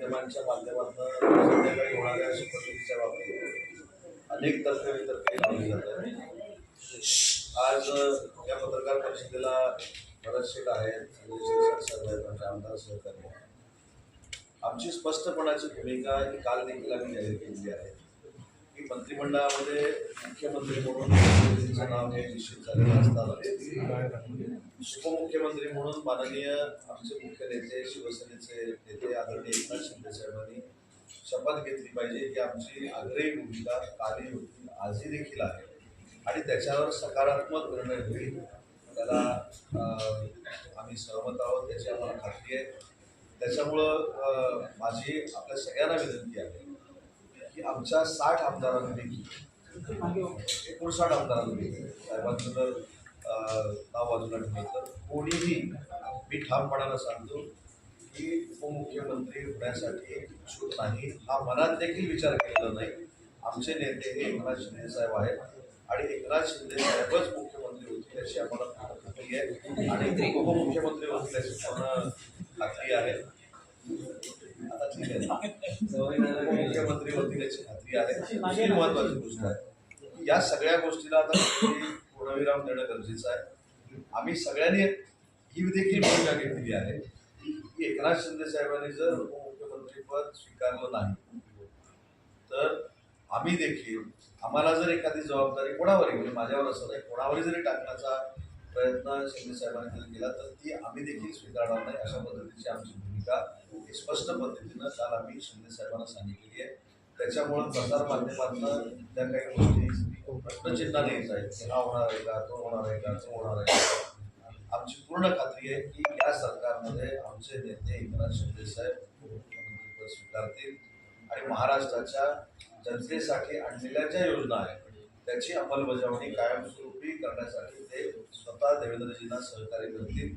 माध्यमांच्या माध्यमातून संध्याकाळी होणाऱ्या शपथविधीच्या बाबतीत अनेक तर्कवितर्के लावली जातात. आज या पत्रकार परिषदेला बरेचसे आहेत साहेब आमदार सहकारी आमची स्पष्टपणाची भूमिका ही काल देखील आम्ही जाहीर केलेली आहे. की मंत्रिमंडळामध्ये मुख्यमंत्री म्हणून नाव हे निश्चित झालेलं असताना उपमुख्यमंत्री म्हणून माननीय आमचे मुख्य नेते शिवसेनेचे नेते आदरणीय एकनाथ शिंदे साहेबांनी शपथ घेतली पाहिजे की आमची आग्रही भूमिका काली होती आजही देखील आहे. आणि त्याच्यावर सकारात्मक निर्णय होईल. त्याला आम्ही सहमत आहोत त्याची आम्हाला खात्री आहे. त्याच्यामुळं माझी आपल्या सगळ्यांना विनंती आहे की आमच्या साठ आमदारांपैकी एकोणसाठ आमदारांपैकी साहेबांचं जर नाव बाजूला ठेवलं तर कोणीही मी ठामपणानं सांगतो की उपमुख्यमंत्री होण्यासाठी इच्छुक नाही. हा मनात देखील विचार केलेला नाही. आमचे नेते हे एकनाथ शिंदे साहेब आहेत आणि एकनाथ शिंदे साहेबच मुख्यमंत्री होतील याची आम्हाला खात्री आहे. आणि उपमुख्यमंत्री होतील याची पूर्ण खात्री आहे. मुख्यमंत्री होतील याची खात्री आहे महत्वाची गोष्ट आहे या सगळ्या गोष्टीला आता पूर्णविराम देणं गरजेचं आहे आम्ही सगळ्यांनी ही देखील भूमिका घेतलेली आहे की एकनाथ शिंदे साहेबांनी जर उपमुख्यमंत्रीपद स्वीकारलं नाही तर आम्ही देखील आम्हाला जर एखादी जबाबदारी कोणावरही म्हणजे माझ्यावर असं नाही कोणावरही जरी टाकण्याचा प्रयत्न शिंदे साहेबांनी जर केला तर ती आम्ही देखील स्वीकारणार नाही अशा पद्धतीची आमची भूमिका ही स्पष्ट पद्धतीनं काल आम्ही शिंदे साहेबांना सांगितलेली आहे. त्याच्यामुळं प्रसार माध्यमातून त्या काही गोष्टी प्रश्नचिन्हाने येत आहेत. की हा होणार आहे का तो होणार आहे का तो होणार आहे का? आमची पूर्ण खात्री आहे की या सरकारमध्ये आमचे नेते एकनाथ शिंदे साहेब मुख्यमंत्रीपद स्वीकारतील आणि महाराष्ट्राच्या जनतेसाठी आणलेल्या ज्या योजना आहेत त्याची अंमलबजावणी कायमस्वरूपी करण्यासाठी ते स्वतः देवेंद्रजींना सहकार्य करतील.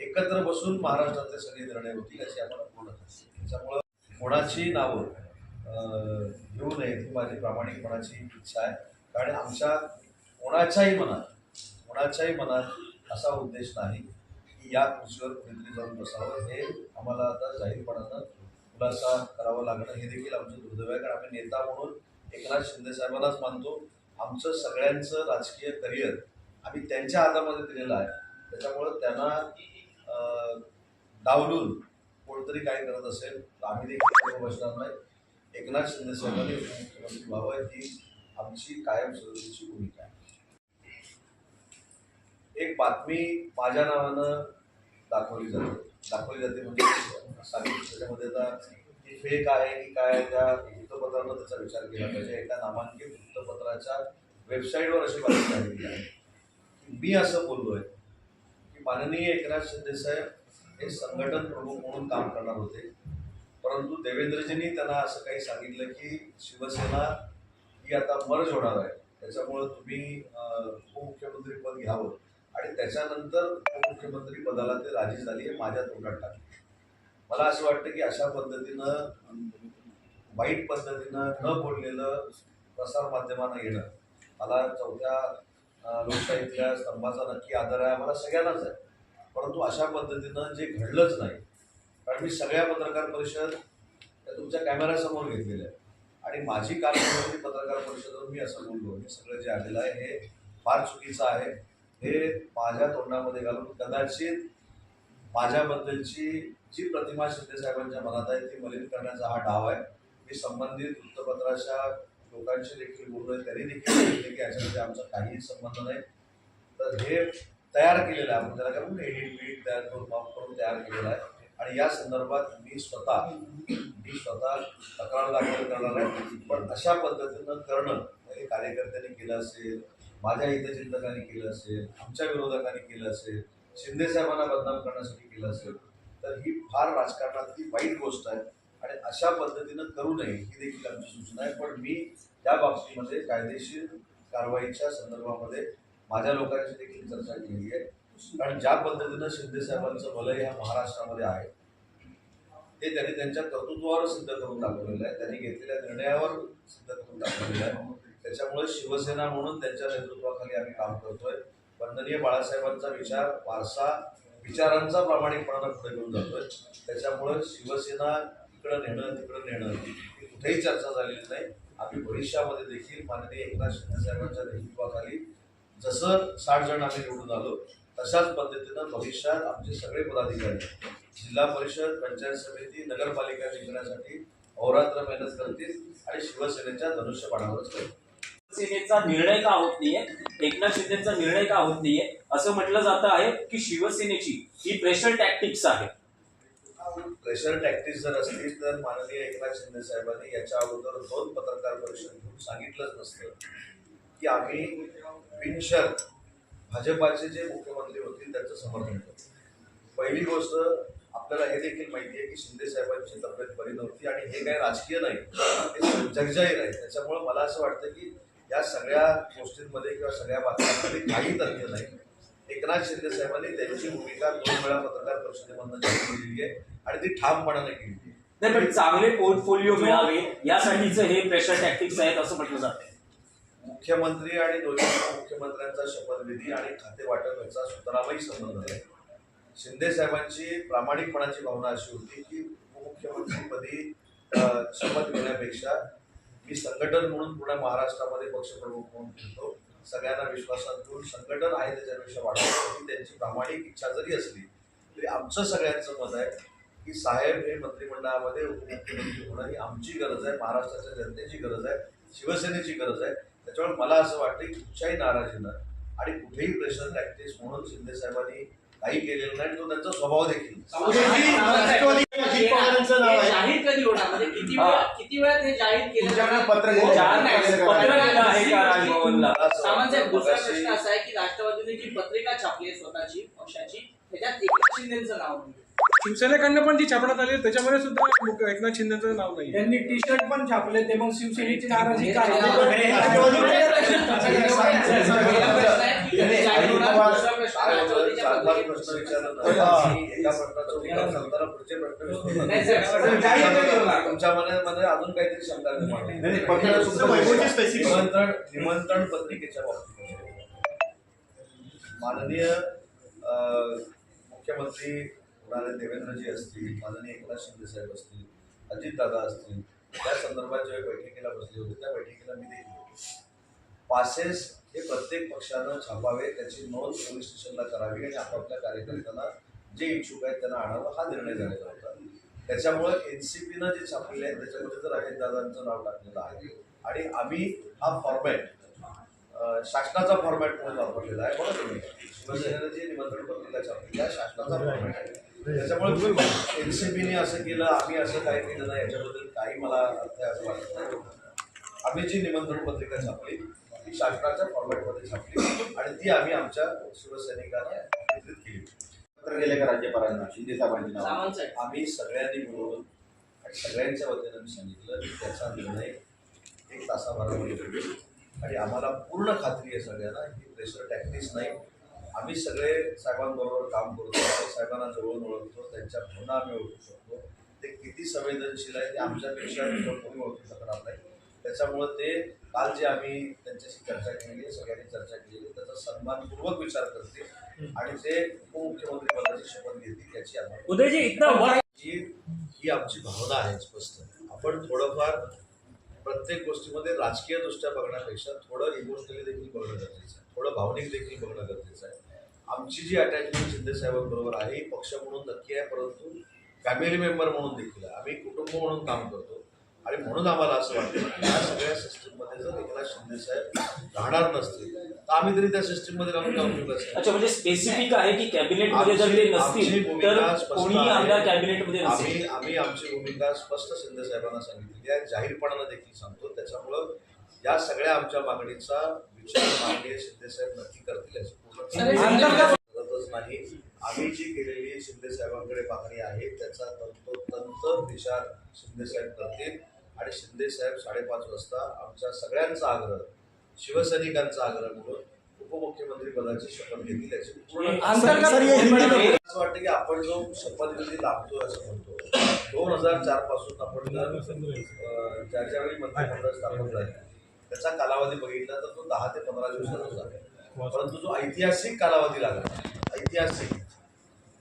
एकत्र बसून महाराष्ट्रातले सगळे निर्णय होतील अशी आपण बोलत खात्री त्याच्यामुळं कोणाची नावं घेऊ नये ही माझी प्रामाणिकपणाची इच्छा आहे. कारण आमच्या कोणाच्याही मनात कोणाच्याही मनात असा उद्देश नाही की या खुर्चीवर कुणीतरी जाऊन बसावं. हे आम्हाला आता जाहीरपणानं खुलासा करावा लागणं हे देखील आमचं दुर्दैव आहे. कारण आम्ही नेता म्हणून एकनाथ शिंदे साहेबांनाच मानतो. आमचं सगळ्यांचं राजकीय करिअर आम्ही त्यांच्या हातामध्ये दिलेलं आहे. त्याच्यामुळं त्यांना डावलून कोणतरी काय करत असेल तर आम्ही देखील बसणार नाही. एकनाथ शिंदे साहेबांनी मुख्यमंत्री व्हावं ही आमची कायमस्वरूपीची भूमिका आहे. एक बातमी माझ्या नावानं दाखवली जाते. दाखवली जाते म्हणजे सांगितलं त्याच्यामध्ये आता ती फेक आहे की काय त्या वृत्तपत्रानं त्याचा विचार केला पाहिजे. एका नामांकित वृत्तपत्राच्या वेबसाईटवर अशी बातमी आलेली आहे. की मी असं बोललो आहे की माननीय एकनाथ शिंदे साहेब हे संघटन प्रमुख म्हणून काम करणार होते. परंतु देवेंद्रजींनी त्यांना असं काही सांगितलं की शिवसेना ही आता मर्ज होणार आहे. त्याच्यामुळं तुम्ही उपमुख्यमंत्रीपद घ्यावं. आणि त्याच्यानंतर उपमुख्यमंत्री पदाला ते राजी झाली हे माझ्या तोंडात टाकली. मला असं वाटतं की अशा पद्धतीनं वाईट पद्धतीनं न बोललेलं प्रसारमाध्यमांना येणं मला चौथ्या लोकशाहीतल्या स्तंभाचा नक्की आदर आहे. मला सगळ्यांनाच आहे. परंतु अशा पद्धतीनं जे घडलंच नाही कारण मी सगळ्या पत्रकार परिषद तुमच्या कॅमेऱ्यासमोर घेतलेल्या आहे आणि माझी कालची पत्रकार परिषदेवर मी असं बोललो मी सगळं जे आलेलं आहे हे फार चुकीचं आहे. हे माझ्या तोंडामध्ये घालून कदाचित माझ्याबद्दलची जी प्रतिमा शिंदे साहेबांच्या मनात आहे ती मलिन करण्याचा हा डाव आहे. मी संबंधित वृत्तपत्राच्या लोकांशी देखील बोललोय त्यांनी देखील सांगितले की याच्यामध्ये आमचा काहीही संबंध नाही. तर हे तयार केलेलं आहे. आपण त्याला काय म्हणतो? एडिट बीट तयार करून माफ करून तयार केलेला आहे. आणि या संदर्भात मी स्वतः मी स्वतः तक्रार दाखल करणार आहे. पण अशा पद्धतीनं करणं हे कार्यकर्त्यांनी केलं असेल माझ्या हितचिंतकांनी केलं असेल आमच्या विरोधकांनी केलं असेल शिंदे साहेबांना बदनाम करण्यासाठी केलं असेल तर ही फार राजकारणातली वाईट गोष्ट आहे. आणि अशा पद्धतीनं करू नये ही देखील आमची सूचना आहे. पण मी त्या बाबतीमध्ये कायदेशीर कारवाईच्या संदर्भामध्ये माझ्या लोकांशी देखील चर्चा केली आहे. कारण ज्या पद्धतीनं शिंदे साहेबांचं वलय ह्या महाराष्ट्रामध्ये आहे ते त्यांनी त्यांच्या कर्तृत्वावर सिद्ध करून दाखवलेलं आहे. त्यांनी घेतलेल्या निर्णयावर सिद्ध करून दाखवलेलं आहे. त्याच्यामुळे शिवसेना म्हणून त्यांच्या नेतृत्वाखाली आम्ही काम करतोय. वंदनीय बाळासाहेबांचा विचार वारसा विचारांचा प्रामाणिकपणानं पुढे घेऊन जातोय. त्याच्यामुळे शिवसेना इकडं नेणं तिकडं नेणं ही कुठेही चर्चा झालेली नाही. आम्ही भविष्यामध्ये देखील माननीय एकनाथ शिंदे साहेबांच्या नेतृत्वाखाली जसं साठ जण आम्ही निवडून आलो तशाच पद्धतीनं भविष्यात आमचे सगळे पदाधिकारी जिल्हा परिषद पंचायत समिती नगरपालिका जिंकण्यासाठी अहोरात्र मेहनत करतील आणि शिवसेनेच्या धनुष्यबाणावरच करतील शिवसेनेचा निर्णय का होत नाहीये? एकनाथ शिंदेचा निर्णय का होत नाहीये? असं म्हटलं जात आहे की शिवसेनेची ही प्रेशर टॅक्टिक्स आहे. प्रेशर टॅक्टिक्स जर असतील तर माननीय एकनाथ शिंदे साहेबांनी याच्या अगोदर दोन पत्रकार परिषद घेऊन सांगितलंच नसतं. की आम्ही बिनशर्त भाजपाचे जे मुख्यमंत्री होतील त्यांचं समर्थन करतो. पहिली गोष्ट आपल्याला हे देखील माहिती आहे की शिंदे साहेबांची तब्येत बरी नव्हती आणि हे काही राजकीय नाही हे जगजाहीर नाही. त्याच्यामुळे मला असं वाटतं की या सगळ्या गोष्टींमध्ये किंवा सगळ्या बातम्यांमध्ये काही तथ्य नाही. एकनाथ शिंदे साहेबांनी त्यांची भूमिका दोन वेळा पत्रकार परिषदेमधून जाहीर केलेली आहे आणि ती ठामपणाने केली नाही पण चांगले पोर्टफोलिओ मिळावे यासाठीचं हे प्रेशर टॅक्टिक्स आहेत असं म्हटलं जातं. मुख्यमंत्री आणि दोन्ही मुख्यमंत्र्यांचा शपथविधी आणि खाते वाटप याचा सुतरामही संबंध आहे. शिंदे साहेबांची प्रामाणिकपणाची भावना अशी होती की उपमुख्यमंत्रीपदी शपथ घेण्यापेक्षा मी संघटन म्हणून पुणे महाराष्ट्रामध्ये पक्षप्रमुख म्हणून फिरतो. सगळ्यांना विश्वासात घेऊन संघटन आहे त्याच्यापेक्षा वाढवण्याची त्यांची प्रामाणिक इच्छा जरी असली तरी आमचं सगळ्यांचं मत आहे की साहेब हे मंत्रिमंडळामध्ये उपमुख्यमंत्री होणं ही आमची गरज आहे महाराष्ट्राच्या जनतेची गरज आहे शिवसेनेची गरज आहे. त्याच्यामुळे मला असं वाटतं की कुठच्याही नाराजीनं आणि कुठेही प्रेशर टॅक्टिक्स म्हणून शिंदे साहेबांनी काही केलेलं नाही तो त्यांचा स्वभाव देखील राष्ट्रवादीने जी पत्रिका छापली आहे स्वतःची पक्षाची त्याच्यात एकनाथ शिंदेचं नाव नाही. शिवसेनेकडनं पण जी छापण्यात आली त्याच्यामध्ये सुद्धा एकनाथ शिंदेचं नाव नाही त्यांनी टी शर्ट पण छापले ते मग शिवसेनेची नाराजी काय पहिला प्रश्न आहे की कधी जाहीर होणार? दुसरा प्रश्न काय होतं, राष्ट्रवादीच्या चार पाच पत्रिकेत प्रश्न विचारलं सांगताना पुढचे प्रश्न? तुमच्या मनामध्ये अजून काहीतरी शंका निमंत्रण निमंत्रण पत्रिकेच्या बाबतीत. माननीय मुख्यमंत्री होणारे देवेंद्रजी असतील माननीय एकनाथ शिंदे साहेब असतील अजितदादा असतील त्या संदर्भात जेव्हा बैठकीला बसले होते त्या बैठकीला मी देखील. पासेस हे प्रत्येक पक्षानं छापावे त्याची नोंद पोलीस स्टेशनला करावी आणि आपापल्या कार्यकर्त्यांना जे इच्छुक आहेत त्यांना आणावं हा निर्णय झालेला होता. त्याच्यामुळं एन सी पीनं जे छापलेले आहेत त्याच्यामध्ये तर अजितदादांचं नाव टाकलेलं आहे आणि आम्ही हा फॉर्मॅट शासनाचा फॉर्मॅट म्हणून वापरलेला आहे बघा तुम्ही शिवसेनेनं जे निमंत्रण पत्रिका छापली आहे शासनाचा फॉर्मॅट आहे. त्याच्यामुळे एन सी पीने असं केलं आम्ही असं काही केलं नाही याच्याबद्दल काही मला अर्थ असं वाटत नाही. आम्ही जी निमंत्रण पत्रिका छापली ती शासनाच्या फॉर्मॅटमध्ये छापली आणि ती आम्ही आमच्या शिवसैनिकांना वितरित केली. पत्र गेले का राज्यपालांना? शिंदे साहेबांची आम्ही सगळ्यांनी मिळून आणि सगळ्यांच्या वतीनं मी सांगितलं की त्याचा निर्णय एक तासाभरामध्ये होईल. आणि आम्हाला पूर्ण खात्री आहे सगळ्यांना ही प्रेशर टॅक्टिक्स नाही. आम्ही सगळे साहेबांबरोबर काम करतो साहेबांना जवळून ओळखतो त्यांच्या भावना आम्ही ओळखू शकतो. ते किती संवेदनशील आहे ते आमच्यापेक्षा कोणी ओळखू शकणार नाही. त्याच्यामुळं ते काल जे आम्ही त्यांच्याशी चर्चा केली आहे सगळ्यांनी चर्चा केली आहे त्याचा सन्मानपूर्वक विचार करतील आणि ते उपमुख्यमंत्री पदाची शपथ घेतील याची आम्हाला ही आमची भावना आहे स्पष्ट. आपण थोडंफार प्रत्येक गोष्टीमध्ये राजकीय दृष्ट्या बघण्यापेक्षा थोडं इमोशनली देखील बघणं गरजेचं आहे. थोडं भावनिक देखील बघणं गरजेचं आहे. आमची जी अटॅचमेंट शिंदे साहेबांबरोबर आहे ही पक्ष म्हणून नक्की आहे परंतु फॅमिली मेंबर म्हणून देखील आहे. आम्ही कुटुंब म्हणून काम करतो. आणि म्हणून आम्हाला असं वाटतं की या सगळ्या सिस्टीममध्ये जर एकनाथ शिंदे साहेब राहणार नसतील तर आम्ही तरी त्या सिस्टीममध्ये राहून उपयोग असेल अच्छा म्हणजे स्पेसिफिक आहे की कॅबिनेटमध्ये जर ते आमची- नसतील भूमिका तर स्पष्ट कोणीही आहे. आमदार कॅबिनेटमध्ये नसेल. आम्ही आम्ही आमची भूमिका स्पष्ट शिंदे साहेबांना सांगितलेली आहे. जाहीरपणानं देखील सांगतो. त्याच्यामुळं या सगळ्या आमच्या मागणीचा विचार माननीय शिंदे साहेब नक्की करतील याची पूर्ण सर, खात्री करतच नाही. आम्ही जी केलेली शिंदे साहेबांकडे मागणी आहे त्याचा तंतोतंत विचार शिंदे साहेब करतील. आणि शिंदे साहेब साडेपाच वाजता आमच्या सगळ्यांचा आग्रह शिवसैनिकांचा आग्रह म्हणून उपमुख्यमंत्री पदाची शपथ घेतील याची पूर्ण असं वाटतं की आपण जो शपथविधी लाभतोय असं म्हणतो. दोन हजार चारपासून आपण ज्या ज्यावेळी मंत्रिमंडळ स्थापन झाले त्याचा कालावधी बघितला तर तो दहा ते पंधरा दिवसाचाच आहे परंतु जो ऐतिहासिक कालावधी लागला ऐतिहासिक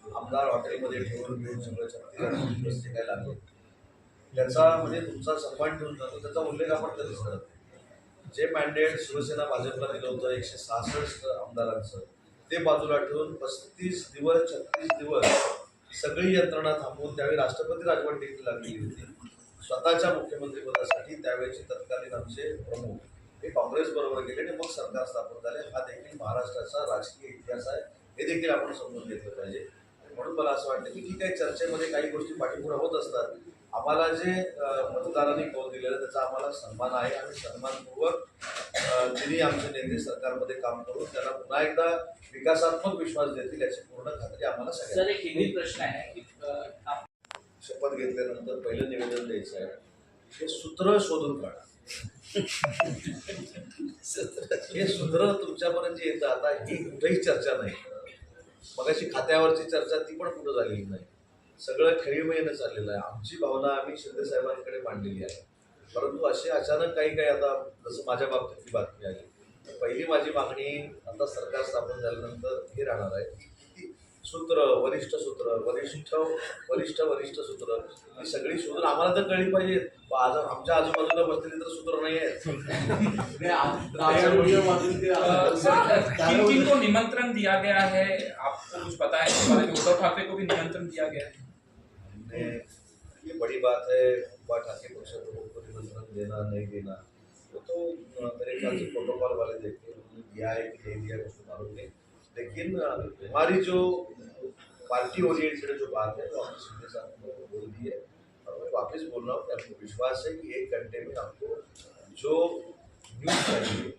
आमदार हॉटेलमध्ये ठेवून घेऊन सगळं छत्तीस दिवस जे काय लागले? त्याचा म्हणजे तुमचा सन्मान ठेवून जातो. त्याचा उल्लेख आपण कधीच करत नाही. जे मॅन्डेट शिवसेना भाजपला दिलं होतं एकशे सहासष्ट आमदारांचं ते बाजूला ठेवून पस्तीस दिवस छत्तीस दिवस सगळी यंत्रणा थांबवून त्यावेळी राष्ट्रपती राजवट देखील लागलेली होती. स्वतःच्या मुख्यमंत्रीपदासाठी त्यावेळेचे तत्कालीन आमचे प्रमुख. हे काँग्रेस बरोबर गेले आणि मग सरकार स्थापन झाले. हा देखील महाराष्ट्राचा राजकीय इतिहास आहे. हे देखील आपण समजून घेतलं पाहिजे. मला असं वाटतं की ठीक आहे चर्चेमध्ये काही गोष्टी पाठीपुढे होत असतात. आम्हाला जे मतदारांनी कौल दिलेलं त्याचा आम्हाला सन्मान आहे आणि सन्मानपूर्वक तिन्ही आमचे नेते सरकारमध्ये काम करून त्यांना पुन्हा एकदा विकासात्मक विश्वास देतील याची पूर्ण खात्री आम्हाला सगळ्यांना. एक हिंदी प्रश्न आहे. शपथ घेतल्यानंतर पहिलं निवेदन द्यायचं आहे. हे सूत्र शोधून काढा. हे सूत्र तुमच्यापर्यंत जे येतं. आता ही कुठेही चर्चा नाही. मगाशी खात्यावरची चर्चा ती पण कुठं झालेली नाही. सगळं खेळीमेळीनं चाललेलं आहे. आमची भावना आम्ही शिंदेसाहेबांकडे मांडलेली आहे. परंतु असे अचानक काही काही आता जसं माझ्या बाबतीत ही बातमी आली. पहिली माझी मागणी आता सरकार स्थापन झाल्यानंतर हे राहणार आहे. सूत्र वरिष्ठ सूत्र वरिष्ठ वरिष्ठ वरिष्ठ सूत्र ही सगळी सूत्र आम्हाला तर कळली पाहिजे. आज आमच्या आजूबाजूला बसलेली तर सूत्र नाही आहेत किन किन को निमंत्रण दिया गया है? आपको कुछ पता है? उद्धव ठाकरे को भी निमंत्रण दिया गया है। ये बड़ी बात है उमा ठाकरे पक्ष प्रमुख को निमंत्रण देना नहीं देना। वो तो मेरे ख्याल से प्रोटोकॉल वाले देखते हैं। उन्होंने दिया है कि नहीं दिया कुछ मालूम नहीं लेकिन हमारी जो पार्टी ओरिएंटेड जो बात है वो हमने सीधे साथ में बोल दी है। और मैं वापस बोल रहा हूँ कि आपको विश्वास है कि एक घंटे में आपको जो न्यूज़ चाहिए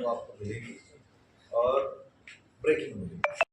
वो आपको मिलेगी और ब्रेकिंग मिलेगी